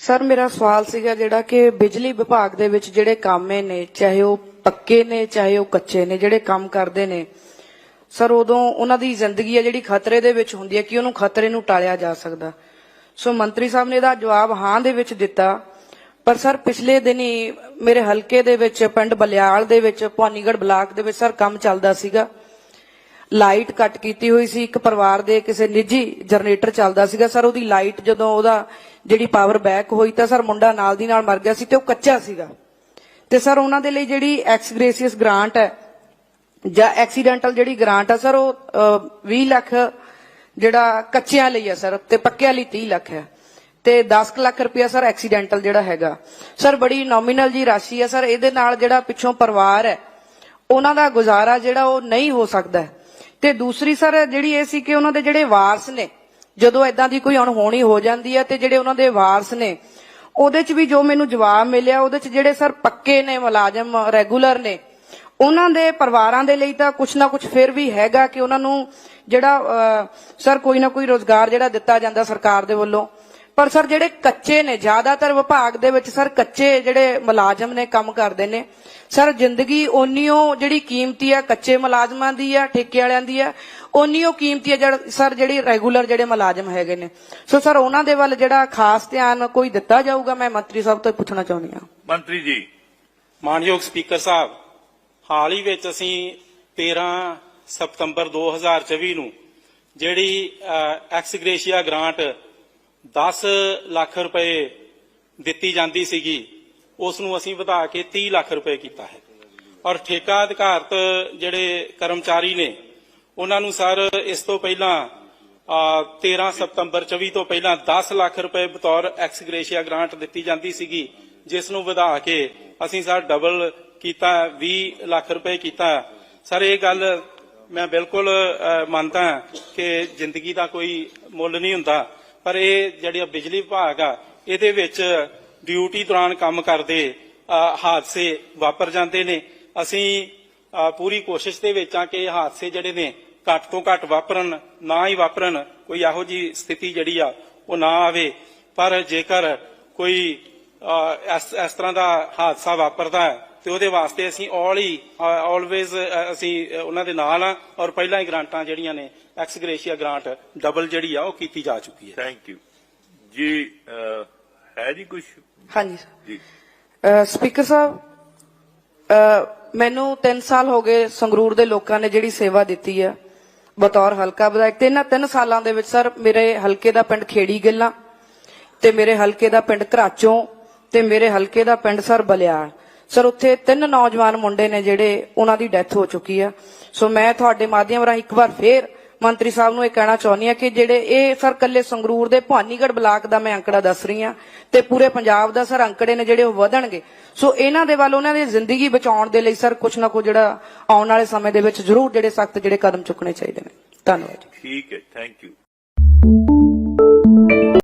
Sir, ਮੇਰਾ ਸਵਾਲ ਸੀਗਾ ਜਿਹੜਾ ਕਿ ਬਿਜਲੀ ਵਿਭਾਗ ਦੇ ਵਿੱਚ ਜਿਹੜੇ ਕਾਮੇ ਨੇ, ਚਾਹੇ ਉਹ ਪੱਕੇ ਨੇ, ਚਾਹੇ ਉਹ ਕੱਚੇ ਨੇ, ਜਿਹੜੇ ਕੰਮ ਕਰਦੇ ਨੇ, ਸਰ, ਉਦੋਂ ਉਹਨਾਂ ਦੀ ਜ਼ਿੰਦਗੀ ਹੈ ਜਿਹੜੀ ਖਤਰੇ ਦੇ ਵਿੱਚ ਹੁੰਦੀ ਹੈ ਕਿ ਉਹਨੂੰ ਖਤਰੇ ਨੂੰ ਟਾਲਿਆ ਜਾ ਸਕਦਾ। ਸੋ ਮੰਤਰੀ ਸਾਹਿਬ ਨੇ ਇਹਦਾ ਜਵਾਬ ਹਾਂ ਦੇ ਵਿੱਚ ਦਿੱਤਾ। ਪਰ ਸਰ, ਪਿਛਲੇ ਦਿਨੀ ਮੇਰੇ ਹਲਕੇ ਦੇ ਵਿੱਚ, ਪਿੰਡ ਬਲਿਆਲ ਦੇ ਵਿੱਚ, ਭਵਾਨੀਗੜ੍ਹ ਬਲਾਕ ਦੇ ਵਿੱਚ ਸਰ, ਕੰਮ ਚੱਲਦਾ ਸੀਗਾ। ਲਾਈਟ ਕੱਟ ਕੀਤੀ ਹੋਈ ਸੀ। ਇੱਕ ਪਰਿਵਾਰ ਦੇ ਕਿਸੇ ਨਿੱਜੀ ਜਨਰੇਟਰ ਚੱਲਦਾ ਸੀਗਾ। ਸਰ ਉਹਦੀ ਲਾਈਟ ਜਦੋਂ ਉਹਦਾ ਜਿਹੜੀ ਪਾਵਰ ਬੈਕ ਹੋਈ ਤਾਂ ਸਰ ਮੁੰਡਾ ਨਾਲ ਦੀ ਨਾਲ ਮਰ ਗਿਆ ਸੀ ਤੇ ਉਹ ਕੱਚਾ ਸੀਗਾ। ਤੇ ਸਰ ਉਹਨਾਂ ਦੇ ਲਈ ਜਿਹੜੀ ਐਕਸ ਗ੍ਰੇਸੀਅਸ ਗ੍ਰਾਂਟ ਹੈ ਜਾਂ ਐਕਸੀਡੈਂਟਲ ਜਿਹੜੀ ਗ੍ਰਾਂਟ ਆ ਸਰ ਉਹ ਅਹ, 20 ਲੱਖ ਜਿਹੜਾ ਕੱਚਿਆਂ ਲਈ ਹੈ ਸਰ ਤੇ ਪੱਕਿਆਂ ਲਈ 30 ਲੱਖ ਹੈ। ਤੇ 10 ਲੱਖ ਰੁਪਇਆ ਸਰ ਐਕਸੀਡੈਂਟਲ ਜਿਹੜਾ ਹੈਗਾ। ਸਰ ਬੜੀ ਨੋਮੀਨਲ ਜੀ ਰਾਸ਼ੀ ਹੈ ਸਰ। ਇਹਦੇ ਨਾਲ ਜਿਹੜਾ ਪਿੱਛੋਂ ਪਰਿਵਾਰ ਹੈ ਉਹਨਾਂ ਦਾ ਗੁਜ਼ਾਰਾ ਜਿਹੜਾ ਉਹ ਨਹੀਂ ਹੋ ਸਕਦਾ। ਤੇ ਦੂਸਰੀ ਸਰ ਜਿਹੜੀ ਇਹ ਸੀ ਕਿ ਉਹਨਾਂ ਦੇ ਜਿਹੜੇ ਵਾਰਸ ਨੇ, ਜਦੋਂ ਇਦਾਂ ਦੀ ਕੋਈ ਅਣਹੋਣੀ ਹੋ ਜਾਂਦੀ ਹੈ ਤੇ ਜਿਹੜੇ ਉਹਨਾਂ ਦੇ ਵਾਰਸ ਨੇ, ਉਹਦੇ ਚ ਵੀ ਜੋ ਮੈਨੂੰ ਜਵਾਬ ਮਿਲਿਆ, ਉਹਦੇ ਚ ਜਿਹੜੇ ਸਰ ਪੱਕੇ ਨੇ, ਮੁਲਾਜ਼ਮ, ਰੈਗੂਲਰ ਨੇ, ਉਹਨਾਂ ਦੇ ਪਰਿਵਾਰਾਂ ਦੇ ਲਈ ਤਾਂ ਕੁਛ ਨਾ ਕੁਛ ਫਿਰ ਵੀ ਹੈਗਾ ਕਿ ਉਹਨਾਂ ਨੂੰ ਜਿਹੜਾ ਸਰ ਕੋਈ ਨਾ ਕੋਈ ਰੋਜ਼ਗਾਰ ਜਿਹੜਾ ਦਿੱਤਾ ਜਾਂਦਾ ਸਰਕਾਰ ਦੇ ਵੱਲੋਂ। ਪਰ ਸਰ ਜਿਹੜੇ ਕੱਚੇ ਨੇ ਜ਼ਿਆਦਾਤਰ ਵਿਭਾਗ ਦੇ ਵਿੱਚ ਸਰ ਕੱਚੇ ਜਿਹੜੇ ਮੁਲਾਜ਼ਮ ਨੇ ਕੰਮ ਕਰਦੇ ਨੇ ਸਰ ਜ਼ਿੰਦਗੀ ਓਨੀਓ ਜਿਹੜੀ ਕੀਮਤੀ ਆ ਕੱਚੇ ਮੁਲਾਜ਼ਮਾਂ ਦੀ ਆ ਠੇਕੇ ਵਾਲਿਆਂ ਦੀ ਆ ਓਨੀਓ ਕੀਮਤੀ ਆ ਜਿਹੜਾ ਸਰ ਜਿਹੜੀ ਰੈਗੂਲਰ ਜਿਹੜੇ ਮੁਲਾਜ਼ਮ ਹੈਗੇ ਨੇ। ਸੋ ਸਰ ਉਹਨਾਂ ਦੇ ਵੱਲ ਜਿਹੜਾ ਖਾਸ ਧਿਆਨ ਕੋਈ ਦਿੱਤਾ ਜਾਊਗਾ ਮੈਂ ਮੰਤਰੀ ਸਾਹਿਬ ਤੋਂ ਪੁੱਛਣਾ ਚਾਹੁੰਦੀ ਹਾਂ। ਮੰਤਰੀ ਜੀ। ਮਾਨਯੋਗ ਸਪੀਕਰ ਸਾਹਿਬ ਹਾਲ ਹੀ ਵਿੱਚ ਅਸੀਂ 13 ਸਤੰਬਰ 2024 ਨੂੰ ਜਿਹੜੀ ਐਕਸ ਗ੍ਰੇਸ਼ੀਆ ਗ੍ਰਾਂਟ 10 ਲੱਖ ਰੁਪਏ ਦਿੱਤੀ ਜਾਂਦੀ ਸੀਗੀ ਉਸ ਨੂੰ ਅਸੀਂ ਵਧਾ ਕੇ 30 ਲੱਖ ਰੁਪਏ ਕੀਤਾ ਹੈ। ਔਰ ਠੇਕਾ ਅਧਿਕਾਰਤ ਜਿਹੜੇ ਕਰਮਚਾਰੀ ਨੇ ਉਹਨਾਂ ਨੂੰ ਸਰ ਇਸ ਤੋਂ ਪਹਿਲਾਂ ਅ, 13 ਸਤੰਬਰ 24 ਤੋਂ ਪਹਿਲਾਂ 10 ਲੱਖ ਰੁਪਏ ਬਤੌਰ ਐਕਸ ਗ੍ਰੇਸ਼ੀਆ ਗ੍ਰਾਂਟ ਦਿੱਤੀ ਜਾਂਦੀ ਸੀਗੀ ਜਿਸ ਨੂੰ ਵਧਾ ਕੇ ਅਸੀਂ ਸਰ ਡਬਲ ਕੀਤਾ 20 ਲੱਖ ਰੁਪਏ ਕੀਤਾ। ਸਰ ਇਹ ਗੱਲ ਮੈਂ ਬਿਲਕੁਲ ਮੰਨਦਾ ਕਿ ਜ਼ਿੰਦਗੀ ਦਾ ਕੋਈ ਮੁੱਲ ਨਹੀਂ ਹੁੰਦਾ। ਪਰ ਇਹ ਜਿਹੜੀ ਬਿਜਲੀ ਵਿਭਾਗ ਆ, ਇਹਦੇ ਵਿੱਚ ਡਿਊਟੀ ਦੌਰਾਨ ਕੰਮ ਕਰਦੇ ਹਾਦਸੇ ਵਾਪਰ ਜਾਂਦੇ ਨੇ। ਅਸੀਂ ਪੂਰੀ ਕੋਸ਼ਿਸ਼ ਦੇ ਵਿੱਚ ਆ ਕਿ ਇਹ ਹਾਦਸੇ ਜਿਹੜੇ ਨੇ, ਘੱਟ ਤੋਂ ਘੱਟ ਵਾਪਰਨ, ਨਾ ਹੀ ਵਾਪਰਨ, ਕੋਈ ਇਹੋ ਜੀ ਸਥਿਤੀ ਜਿਹੜੀ ਆ, ਉਹ ਨਾ ਆਵੇ। ਪਰ ਜੇਕਰ ਕੋਈ ਇਸ ਇਸ ਤਰ੍ਹਾਂ ਦਾ ਹਾਦਸਾ ਵਾਪਰਦਾ ਹੈ ਤੇ ਉਹਦੇ ਵਾਸਤੇ ਅਸੀਂ ਆਲ ਹੀ ਆਲਵੇਜ਼ ਅਸੀਂ ਉਹਨਾਂ ਦੇ ਨਾਲ ਆ ਔਰ ਪਹਿਲਾਂ ਹੀ ਗ੍ਰਾਂਟਾਂ ਜਿਹੜੀਆਂ ਨੇ ਐਕਸ ਗ੍ਰੇਸ਼ੀਆ ਗ੍ਰਾਂਟ ਡਬਲ ਜਿਹੜੀ ਆ ਉਹ ਕੀਤੀ ਜਾ ਚੁੱਕੀ ਹੈ। ਥੈਂਕ ਯੂ ਜੀ ਹੈ ਜੀ ਕੁਝ ਹਾਂਜੀ ਸਰ। ਜੀ। ਸਪੀਕਰ ਸਾਹਿਬ ਮੈਨੂੰ 3 ਸਾਲ ਹੋ ਗਏ ਸੰਗਰੂਰ ਦੇ ਲੋਕਾਂ ਨੇ ਜਿਹੜੀ ਸੇਵਾ ਦਿੱਤੀ ਹੈ ਬਤੌਰ ਹਲਕਾ ਵਿਧਾਇਕ ਤੇ ਇਹਨਾਂ 3 ਸਾਲਾਂ ਦੇ ਵਿੱਚ ਸਰ ਮੇਰੇ ਹਲਕੇ ਦਾ ਪਿੰਡ ਖੇੜੀ ਗਿੱਲਾ ਤੇ ਮੇਰੇ ਹਲਕੇ ਦਾ ਪਿੰਡ ਘਰਾਚੋਂ ਤੇ ਮੇਰੇ ਹਲਕੇ ਦਾ ਪਿੰਡ ਸਰ ਬਲਿਆਲ। ਸਰ, ਉੱਥੇ ਤਿੰਨ ਨੌਜਵਾਨ ਮੁੰਡੇ ਨੇ ਜਿਹੜੇ ਉਹਨਾਂ ਦੀ ਡੈਥ ਹੋ ਚੁੱਕੀ ਆ। ਸੋ ਮੈਂ ਤੁਹਾਡੇ ਮਾਧਿਅਮ ਰਾਹੀਂ ਇੱਕ ਵਾਰ ਫੇਰ ਮੰਤਰੀ ਸਾਹਿਬ ਨੂੰ ਇਹ ਕਹਿਣਾ ਚਾਹੁੰਦੀ ਆ ਕਿ ਜਿਹੜੇ ਇਹ ਸਰ ਕੱਲੇ ਸੰਗਰੂਰ ਦੇ ਭਵਾਨੀਗੜ੍ਹ ਬਲਾਕ ਦਾ ਮੈਂ ਅੰਕੜਾ ਦੱਸ ਰਹੀ ਆ ਤੇ ਪੂਰੇ ਪੰਜਾਬ ਦਾ ਸਰ ਅੰਕੜੇ ਨੇ ਜਿਹੜੇ ਉਹ ਵਧਣਗੇ। ਸੋ ਇਹਨਾਂ ਦੇ ਵੱਲ ਉਹਨਾਂ ਦੀ ਜ਼ਿੰਦਗੀ ਬਚਾਉਣ ਦੇ ਲਈ ਸਰ ਕੁਝ ਨਾ ਕੁਛ ਜਿਹੜਾ ਆਉਣ ਵਾਲੇ ਸਮੇਂ ਦੇ ਵਿੱਚ ਜ਼ਰੂਰ ਜਿਹੜੇ ਸਖਤ ਜਿਹੜੇ ਕਦਮ ਚੁੱਕਣੇ ਚਾਹੀਦੇ ਨੇ। ਧੰਨਵਾਦ ਠੀਕ ਹੈ ਥੈਂਕ ਯੂ